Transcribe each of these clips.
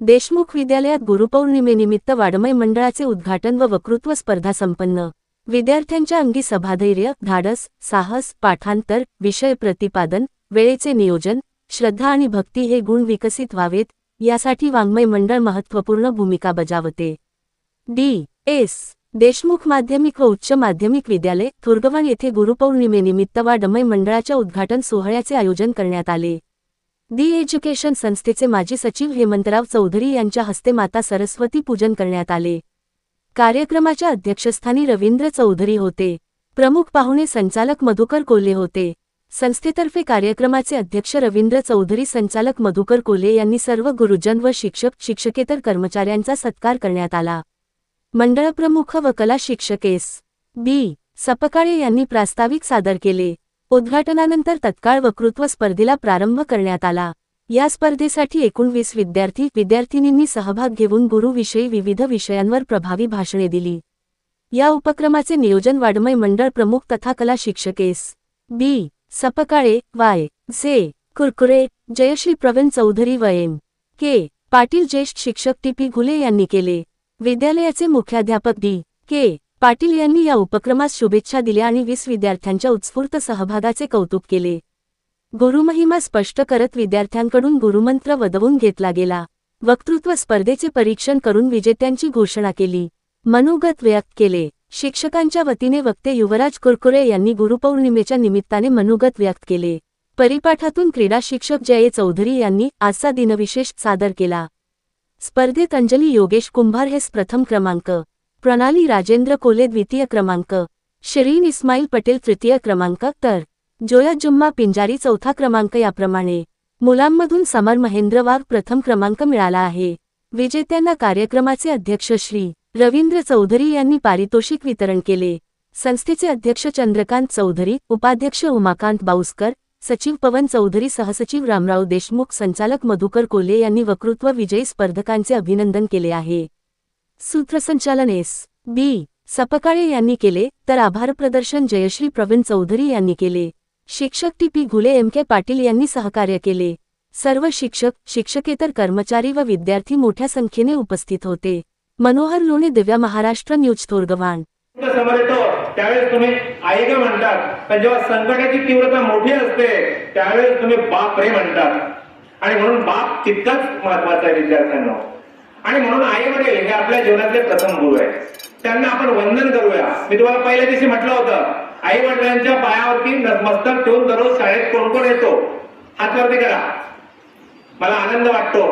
देशमुख विद्यालयात गुरुपौर्णिमेनिमित्त वाडमय मंडळाचे उद्घाटन व वक्तृत्व स्पर्धा संपन्न. विद्यार्थ्यांच्या अंगी सभाधैर्य धाडस साहस पाठांतर विषय प्रतिपादन वेळेचे नियोजन श्रद्धा आणि भक्ती हे गुण विकसित व्हावेत यासाठी वाङ्मय मंडळ महत्त्वपूर्ण भूमिका बजावते. डी. एस. देशमुख माध्यमिक व उच्च माध्यमिक विद्यालय थुरगवान येथे गुरुपौर्णिमेनिमित्त वाडमय मंडळाच्या उद्घाटन सोहळ्याचे आयोजन करण्यात आले. दी एज्युकेशन संस्थेचे माजी सचिव हेमंतराव चौधरी यांच्या हस्ते माता सरस्वती पूजन करण्यात आले. कार्यक्रमाच्या अध्यक्षस्थानी रवींद्र चौधरी होते. प्रमुख पाहुणे संचालक मधुकर कोले होते. संस्थेतर्फे कार्यक्रमाचे अध्यक्ष रवींद्र चौधरी संचालक मधुकर कोले यांनी सर्व गुरुजन व शिक्षक शिक्षकेतर कर्मचाऱ्यांचा सत्कार करण्यात आला. मंडळप्रमुख व कला शिक्षक एस. बी. सपकाळे यांनी प्रास्ताविक सादर केले. उद्घाटनानंतर तत्काळ वक्तृत्व स्पर्धेला प्रारंभ करण्यात आला. या स्पर्धेसाठी एकूण वीस विद्यार्थी विद्यार्थिनींनी सहभाग घेऊन गुरुविषयी विविध विषयांवर प्रभावी भाषणे दिली. या उपक्रमाचे नियोजन वाडमय मंडळ प्रमुख तथा कला शिक्षक एस. बी. सपकाळे वाय. झे. कुरकुरे जयश्री प्रवीण चौधरी व एम. के. पाटील ज्येष्ठ शिक्षक टी पी घुले यांनी केले. विद्यालयाचे मुख्याध्यापक डी. के. पाटील यांनी या उपक्रमास शुभेच्छा दिल्या आणि वीस विद्यार्थ्यांच्या उत्स्फूर्त सहभागाचे कौतुक केले. गुरुमहिमा स्पष्ट करत विद्यार्थ्यांकडून गुरुमंत्र वदवून घेतला गेला. वक्तृत्व स्पर्धेचे परीक्षण करून विजेत्यांची घोषणा केली. मनोगत व्यक्त केले. शिक्षकांच्या वतीने वक्ते युवराज कुरकुरे यांनी गुरुपौर्णिमेच्या निमित्ताने मनोगत व्यक्त केले. परिपाठातून क्रीडा शिक्षक जये चौधरी यांनी आजचा दिनविशेष सादर केला. स्पर्धेत अंजली योगेश कुंभार हेच प्रथम क्रमांक. प्रणाली राजेंद्र कोले द्वितीय क्रमांक. शरीन इस्माईल पटेल तृतीय क्रमांक. तर जोया जुम्मा पिंजारी चौथा क्रमांक याप्रमाणे मुलांमधून समर महेंद्र वाघ प्रथम क्रमांक मिळाला आहे. विजेत्यांना कार्यक्रमाचे अध्यक्ष श्री रवींद्र चौधरी यांनी पारितोषिक वितरण केले. संस्थेचे अध्यक्ष चंद्रकांत चौधरी उपाध्यक्ष उमाकांत बाऊसकर सचिव पवन चौधरी सहसचिव रामराव देशमुख संचालक मधुकर कोले यांनी वक्तृत्व विजयी स्पर्धकांचे अभिनंदन केले आहे. सूत्रसंचालन एस. बी. सपकाळे यांनी केले तर आभारप्रदर्शन जयश्री प्रवीण चौधरी यांनी केले. शिक्षक टी. पी. घुले एम. के. पाटील यांनी सहकार्य केले. सर्व शिक्षक शिक्षकेतर कर्मचारी व विद्यार्थी मोठ्या संख्येने उपस्थित होते. मनोहर लोणे दिव्या महाराष्ट्र न्यूज थोरगव्हाण. समोर येतो. त्यावेळेस तुम्ही आई ग म्हणतात. पण जेव्हा संकटाची तीव्रता मोठी असते त्यावेळेस तुम्ही बाप रे म्हणतात. आणि म्हणून बाप तितकाच महत्त्वाचा आहे विद्यार्थ्यांना. आणि म्हणून आई वडील हे आपल्या जीवनातले प्रथम गुरु आहे त्यांना आपण वंदन करूया. मी तुम्हाला पहिल्या दिवशी म्हटलं होतं आई वडिलांच्या पायावरती मस्तक ठेवून दररोज शाळेत कोण कोण येतो? हातवरती करा. मला आनंद वाटतो.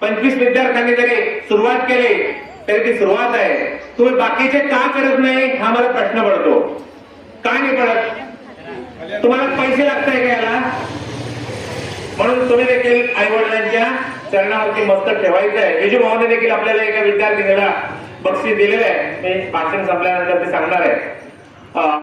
पंचवीस विद्यार्थ्यांनी जरी सुरुवात केली तरी ती सुरुवात आहे. तुम्ही बाकीचे का करत नाही हा मला प्रश्न पडतो. का नाही पडत? तुम्हाला पैसे लागताय का याला? म्हणून तुम्ही देखील आई वडिलांच्या चरणावरती मस्तक ठेवायचं आहे. विजू भावाने देखील आपल्याला एका विद्यार्थिनीला बक्षीस दिलेलं आहे. मी भाषण संपल्यानंतर ते सांगणार आहे.